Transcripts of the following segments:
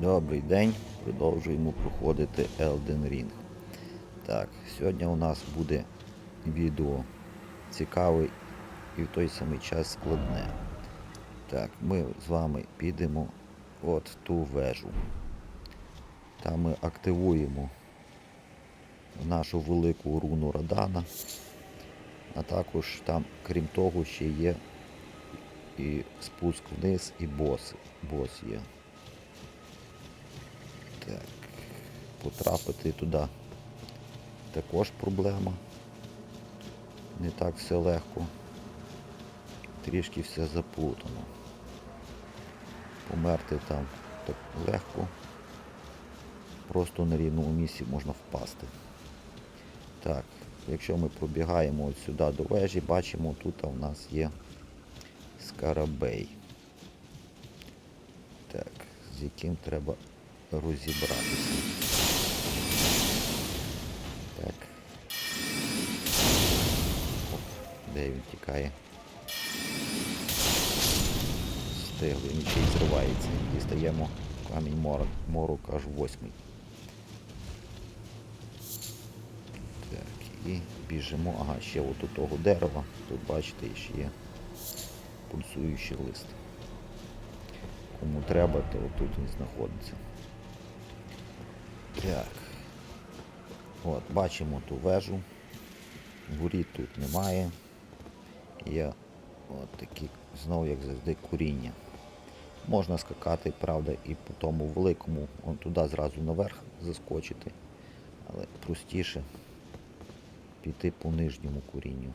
Добрий день, продовжуємо проходити Elden Ring. Так, сьогодні у нас буде відео цікаве і в той самий час складне. Так, ми з вами підемо от ту вежу. Там ми активуємо нашу велику руну Радана. А також там, крім того, ще є і спуск вниз, і бос, бос є. Так, потрапити туди також проблема. Не так все легко. Трішки все заплутано. Померти там так легко. Просто на рівному місці можна впасти. Так, якщо ми пробігаємо от сюди до вежі, бачимо, тут у нас є скарабей. Так, з яким треба розібратися. Так. Оп, де він тікає? Стигли, він ще й зривається. Дістаємо камінь морок, морок аж восьмий. Так, і біжимо. Ага, ще от у того дерева. Тут бачите, ще є пульсуючий лист. Кому треба, то тут він знаходиться. Так. От, бачимо ту вежу. Воріт тут немає. Є от такі, знову як завжди, куріння. Можна скакати, правда, і по тому великому, он туди зразу наверх заскочити. Але простіше піти по нижньому курінню.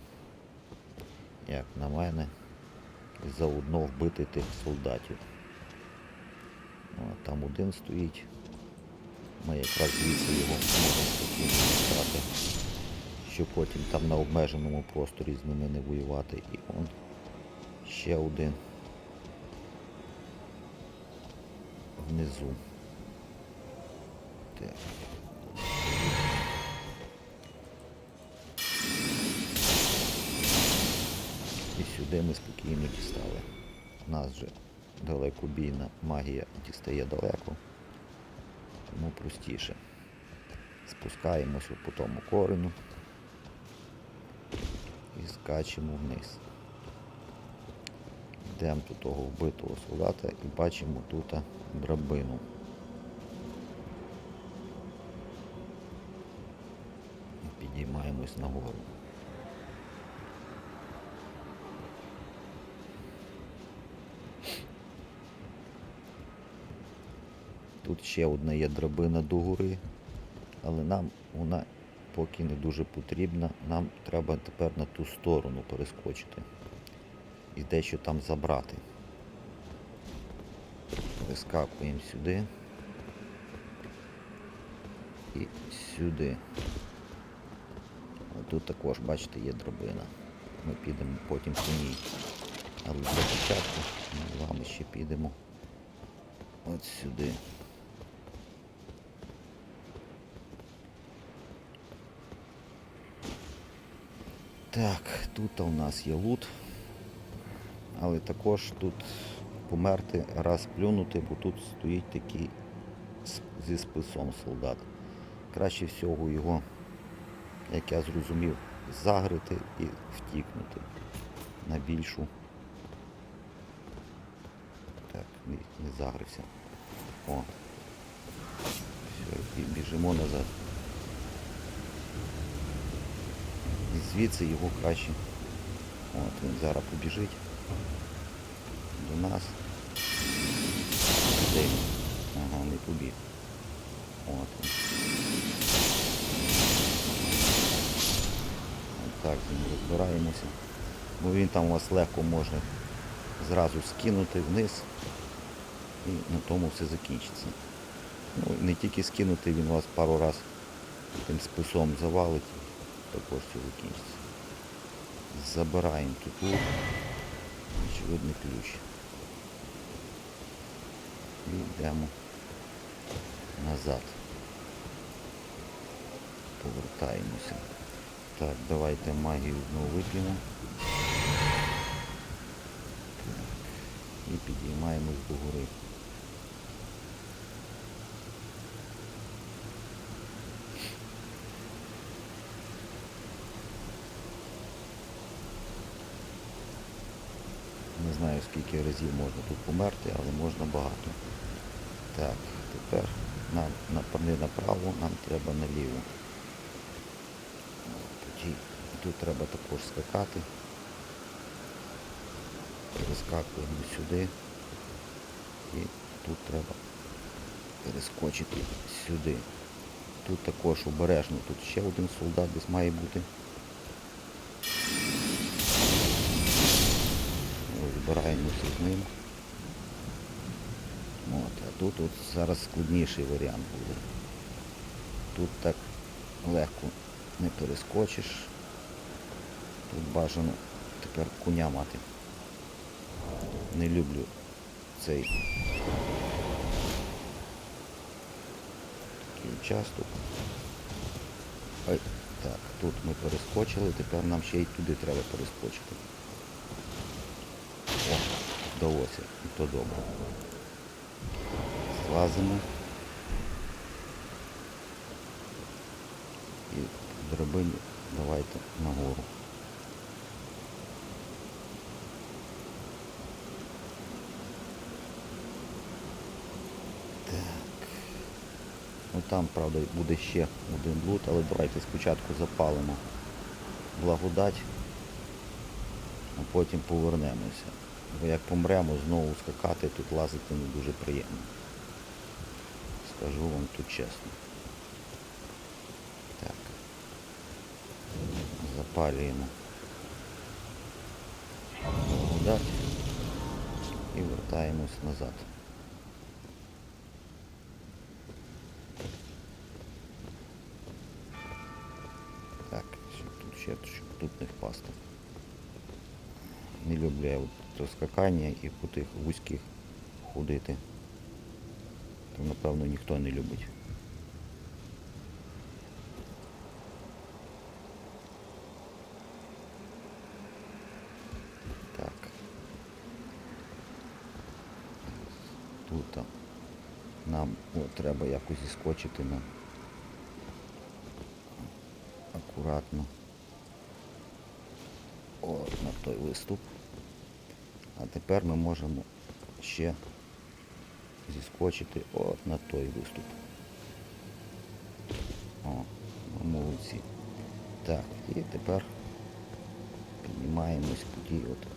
Як на мене, заодно вбити тих солдатів. О, там один стоїть. Ми якраз звідси його можемо спокійно дістати, щоб потім там на обмеженому просторі з ними не воювати. І он ще один внизу. Так. І сюди ми спокійно дістали. У нас же далекобійна магія дістає далеко, тому простіше. Спускаємося по тому корену і скачемо вниз. Йдемо до того вбитого солдата і бачимо тут драбину. Підіймаємось нагору. Тут ще одна є драбина до гори, але нам вона поки не дуже потрібна. Нам треба тепер на ту сторону перескочити і дещо там забрати. Перескакуємо сюди і сюди. Тут також, бачите, є драбина. Ми підемо потім по ній. Але для початку ми з вами ще підемо от сюди. Так, тут у нас є лут, але також тут померти, раз плюнути, бо тут стоїть такий зі списом солдат. Краще всього його, як я зрозумів, загрити і втікнути на більшу. Так, не, загрився. О. Все, біжимо назад. Звідси його краще. От він зараз побіжить до нас. Де? Ага, не побіг. От він. От так з ним розбираємося. Бо він там у вас легко може зразу скинути вниз і на тому все закінчиться. Ну, не тільки скинути, він вас пару раз тим списом завалить, також закінчиться. Забираємо тут очевидний ключ. І йдемо назад. Повертаємося. Так, давайте магію знову вип'ємо. І підіймаємось до гори. Знаю, скільки разів можна тут померти, але можна багато. Так, тепер нам не направо, нам треба наліво. Тоді тут треба також скакати. Перескакуємо сюди. І тут треба перескочити сюди. Тут також обережно, тут ще один солдат десь має бути. Збираємося з ним. От, а тут от зараз складніший варіант буде. Тут так легко не перескочиш. Тут бажано тепер коня мати. Не люблю цей такий участок. Ой, так, тут ми перескочили, тепер нам ще й туди треба перескочити. Вдалося, і то добре. Злазимо. І драбині давайте нагору. Ну там, правда, буде ще один лут, але давайте спочатку запалимо благодать, а потім повернемося. Бо як помремо, знову скакати, тут лазити не дуже приємно. Скажу вам тут чесно. Так. Запалюємо і вертаємось назад. Так, тут ще щоб тут не впасти. Не люблю я то скакання і по тих вузьких ходити. То напевно ніхто не любить. Так. Тут нам о, треба якось зіскочити на акуратно. О, на той виступ. Тепер ми можемо ще зіскочити от на той виступ. О, молодці. Так, і тепер піднімаємось по тій от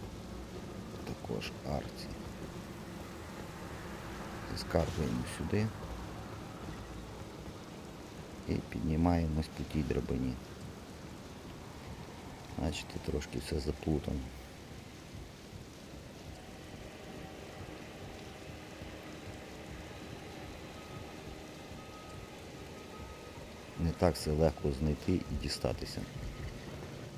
також арці. Зіскакуємо сюди і піднімаємось по тій драбині. Бачите, трошки все заплутано. Не так все легко знайти і дістатися.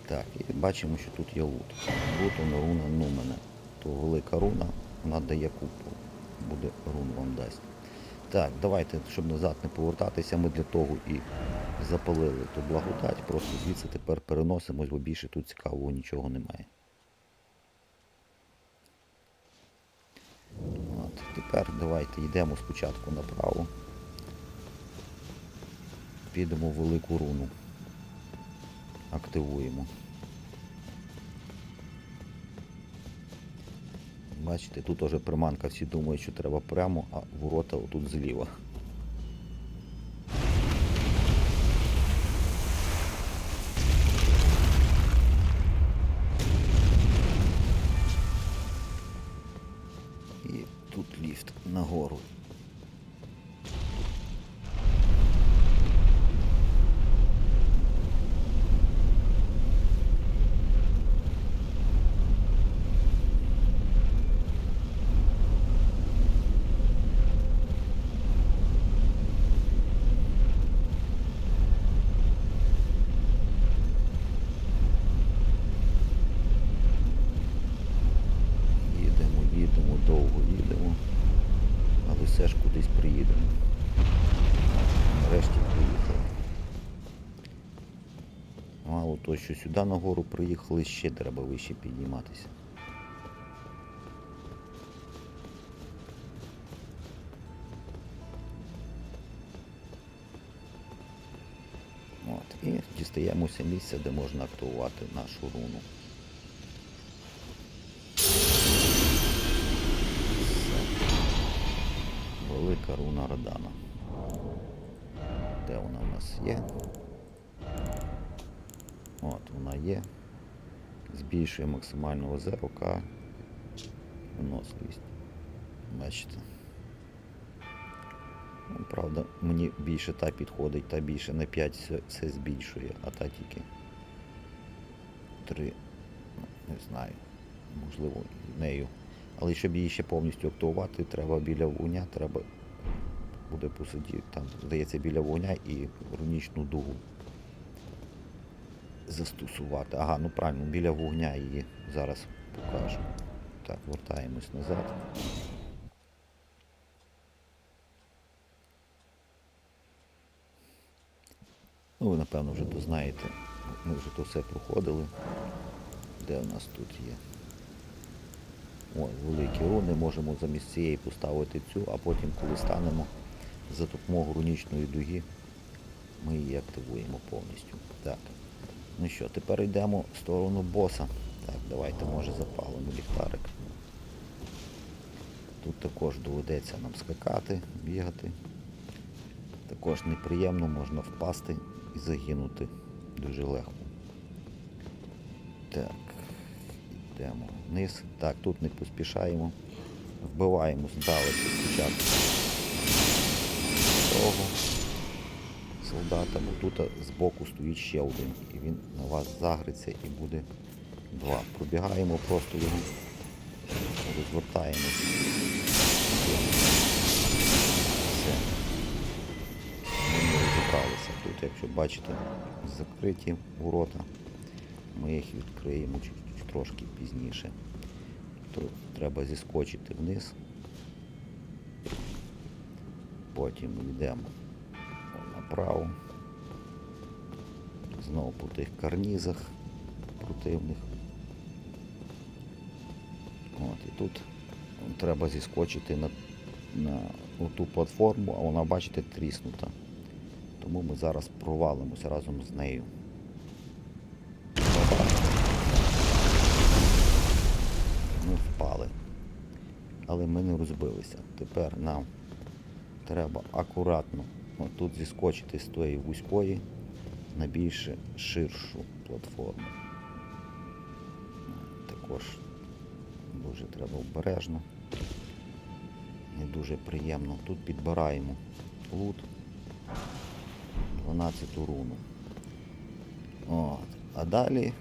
Так, і бачимо, що тут є лут. Лут воно руна Нумена. То велика руна, вона дає купу. Буде рун вам дасть. Так, давайте, щоб назад не повертатися, ми для того і запалили ту благодать. Просто звідси тепер переносимось, бо більше тут цікавого нічого немає. От, тепер давайте йдемо спочатку направо. Підемо в велику руну. Активуємо. Бачите, тут уже приманка, всі думають, що треба прямо, а ворота отут зліва. що сюди нагору приїхали, ще треба вище підніматися. От, І дістаємося місця, де можна активувати нашу руну. Велика руна Радана. Де вона у нас є? От вона є. Збільшує максимальну ОЗРК. Виносливість. Бачите. Ну, правда, мені більше та підходить, та більше на 5 все, все збільшує, а та тільки 3. Ну, не знаю. Можливо, нею. Але щоб її ще повністю активувати, треба біля вогня, треба буде посидіти, там, здається, біля вогня і рунічну дугу застосувати. Ага, ну правильно, біля вогня її зараз покажу. Так, вертаємось назад. Ну, ви напевно вже то знаєте. Ми вже то все проходили. Де у нас тут є? Ось, великі руни, можемо замість цієї поставити цю, а потім, коли станемо за допомогою рунічної дуги, ми її активуємо повністю. Так. Ну що, тепер йдемо в сторону боса. Так, давайте, може, запалимо ліхтарик. Тут також доведеться нам скакати, бігати. Також неприємно, можна впасти і загинути дуже легко. Так, йдемо вниз. Так, тут не поспішаємо. Вбиваємо здалеку спочатку того солдата, бо тут збоку стоїть ще один. І він на вас загриться і буде два. Пробігаємо просто його, розвертаємось. Все. Ми не розібралися. Тут, якщо бачите, закриті ворота. Ми їх відкриємо трошки пізніше. То треба зіскочити вниз. Потім йдемо направо. Знову по тих карнізах противних. От, і тут треба зіскочити на, на ту платформу, а вона, бачите, тріснута. Тому ми зараз провалимося разом з нею. Ми впали. Але ми не розбилися. Тепер нам треба акуратно тут зіскочити з тої вузької на більш ширшу платформу. Також дуже треба обережно. Не дуже приємно. Тут підбираємо лут 12 руну. От. А далі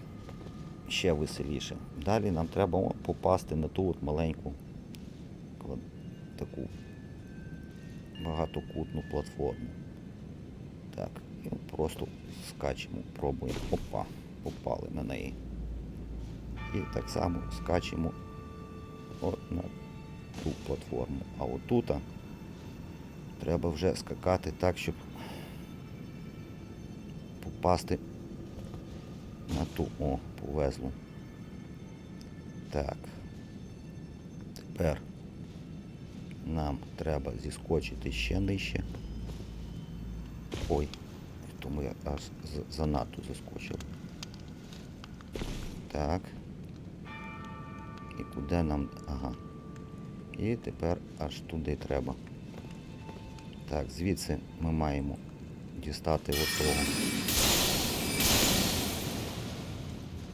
ще веселіше. Далі нам треба попасти на ту от маленьку таку багатокутну платформу. Так, і просто скачемо, пробуємо. Опа, попали на неї. І так само скачемо от на ту платформу. А отут треба вже скакати так, щоб попасти на ту. О, повезло. Так. Тепер нам треба зіскочити ще нижче. Ой, тому я аж занадто заскочив. Так. І куди нам... Ага. І тепер аж туди треба. Так, звідси ми маємо дістати отого.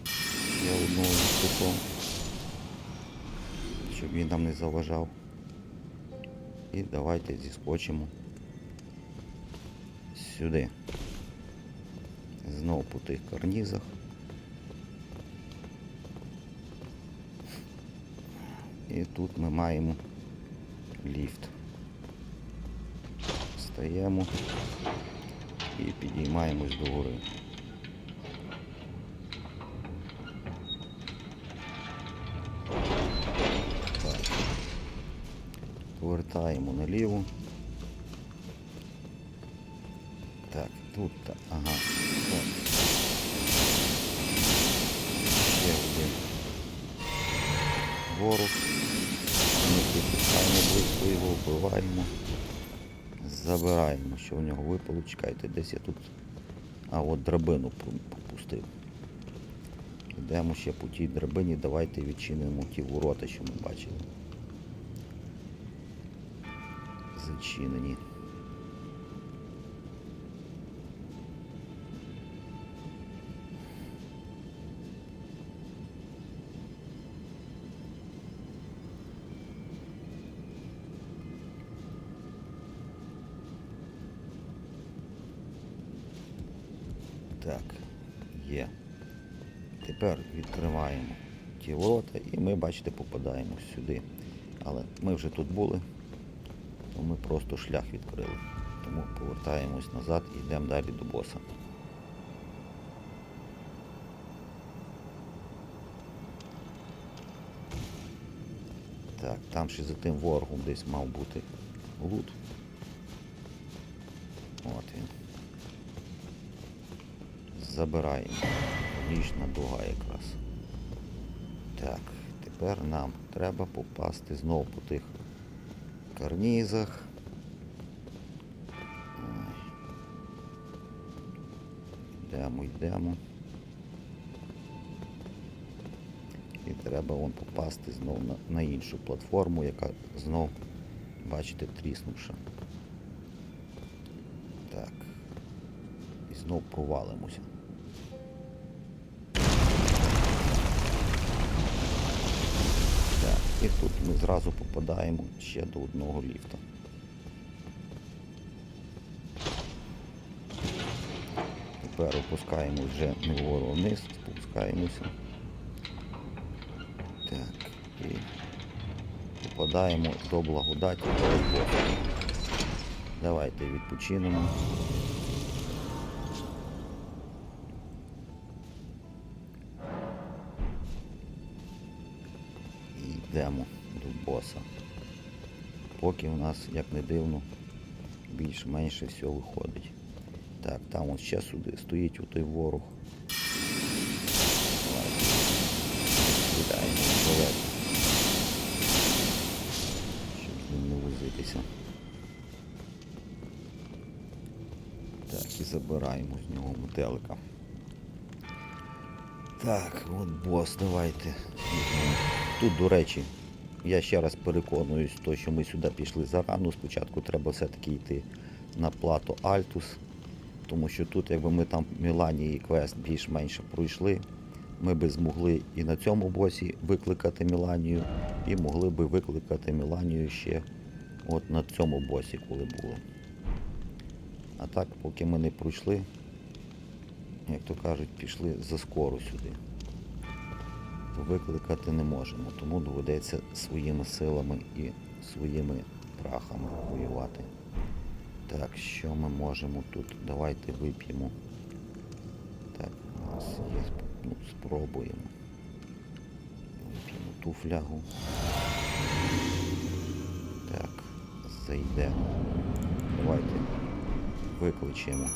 Ще одного штуку. Щоб він нам не заважав. І давайте зіскочимо сюди. Знову по тих карнізах. І тут ми маємо ліфт. Стаємо і підіймаємось до гори. Повертаємо наліво. Так, тут, та- ага. Так. Ще один ворог. Ми підпускаємо близько його, вбиваємо. Забираємо, що в нього випало. Чекайте, десь я тут. А от драбину про- пропустив. Йдемо ще по тій драбині, давайте відчинимо ті ворота, що ми бачили. Відчинені. Так, є. Тепер відкриваємо ті ворота і ми, бачите, попадаємо сюди. Але ми вже тут були, то ми просто шлях відкрили. Тому повертаємось назад і йдемо далі до боса. Так, там ще за тим ворогом десь мав бути лут. От він. Забираємо. Нічна дуга якраз. Так, тепер нам треба попасти знову по тих карнізах. Йдемо, йдемо. І треба вон попасти знову на, на іншу платформу, яка знов, бачите, тріснувша. Так. І знов провалимося. І тут ми зразу попадаємо ще до одного ліфта. Тепер опускаємось вже не вгору вниз, спускаємося. Так, і попадаємо до благодаті. Давайте відпочинемо. Йдемо до боса. Поки у нас, як не дивно, більш-менше все виходить. Так, там ось ще сюди стоїть у той ворог. Давайте. Кидаємо. Щоб з ним не возитися. Так, і забираємо з нього метелика. Так, от бос, давайте. Тут, до речі, я ще раз переконуюсь, то, що ми сюди пішли зарано. Спочатку треба все-таки йти на плато Альтус. Тому що тут, якби ми там в Мілані і квест більш-менше пройшли, ми би змогли і на цьому босі викликати Міланію, і могли би викликати Міланію ще от на цьому босі, коли були. А так, поки ми не пройшли, як то кажуть, пішли за скоро сюди. Викликати не можемо, тому доведеться своїми силами і своїми прахами воювати. Так, що ми можемо тут? Давайте вип'ємо. Так, у нас є. Ну, спробуємо. Вип'ємо ту флягу. Так, зайдемо. Давайте викличемо.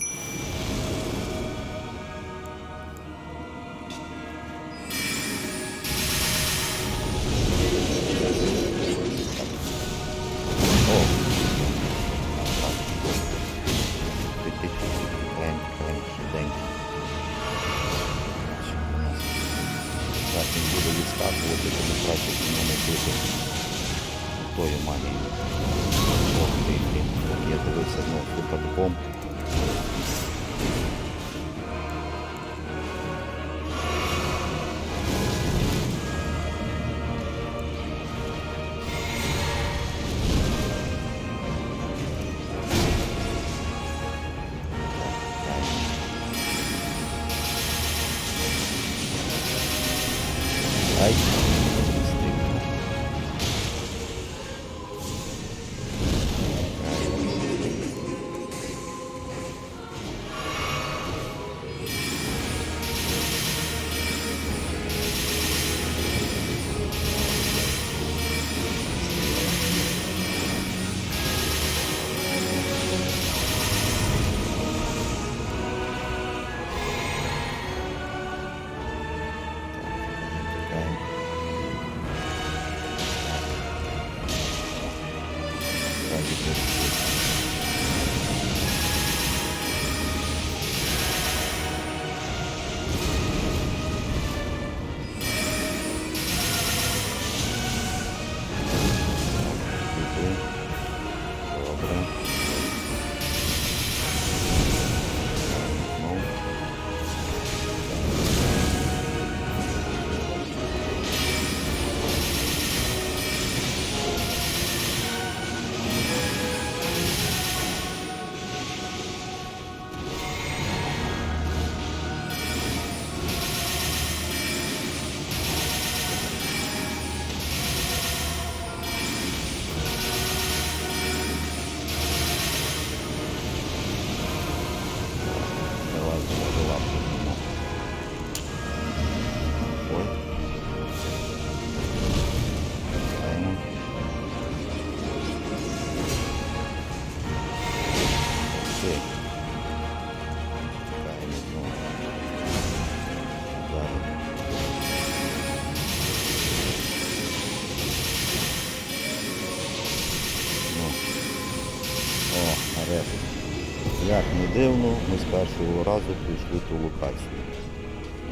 Ми з першого разу прийшли ту локацію.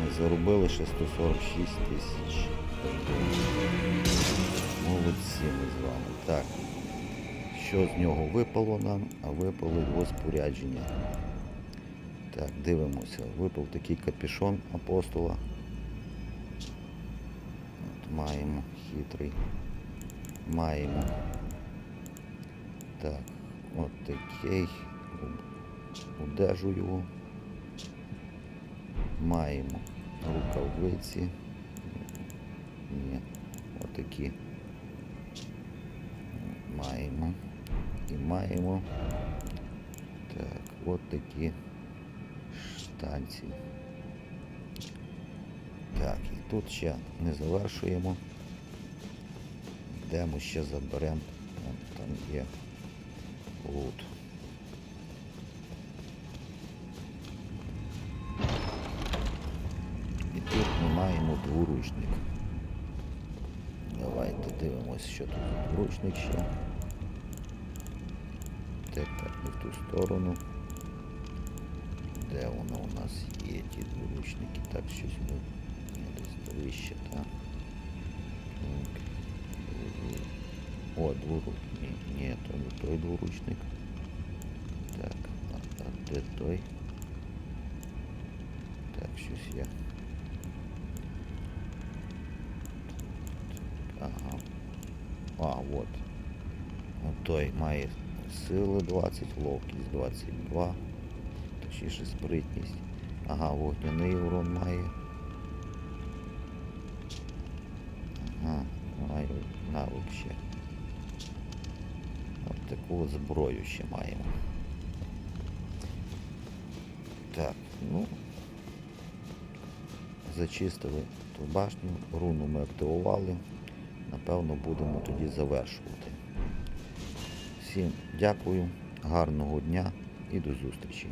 Ми заробили ще 146 тисяч. Молодці ми з вами. Так. Що з нього випало нам? А випало його спорядження. Так, дивимося. Випав такий капюшон апостола. От маємо хитрий. Маємо. Так, от такий. Одежу його. Маємо рукавиці. Ні, отакі. Маємо. І маємо. Так, от такі штанці. Так, і тут ще не завершуємо. Йдемо ще заберемо. Там є лут. маємо дворучник. Давайте дивимося, що тут за дворучник ще. Так, так, не в ту сторону. Де воно у нас є ті дворучники? Так, щось ми Ні, десь вище, так. Так. О, двору. Ні, ні, то не той дворучник. Так, а, а де той? Так, щось я. А, от. От той має сили 20, ловкість 22. Точніше спритність. Ага, вогняний урон має. Ага, має навик ще. От таку зброю ще маємо. Так, ну. Зачистили ту башню, руну ми активували. Напевно, будемо тоді завершувати. Всім дякую, гарного дня і до зустрічі.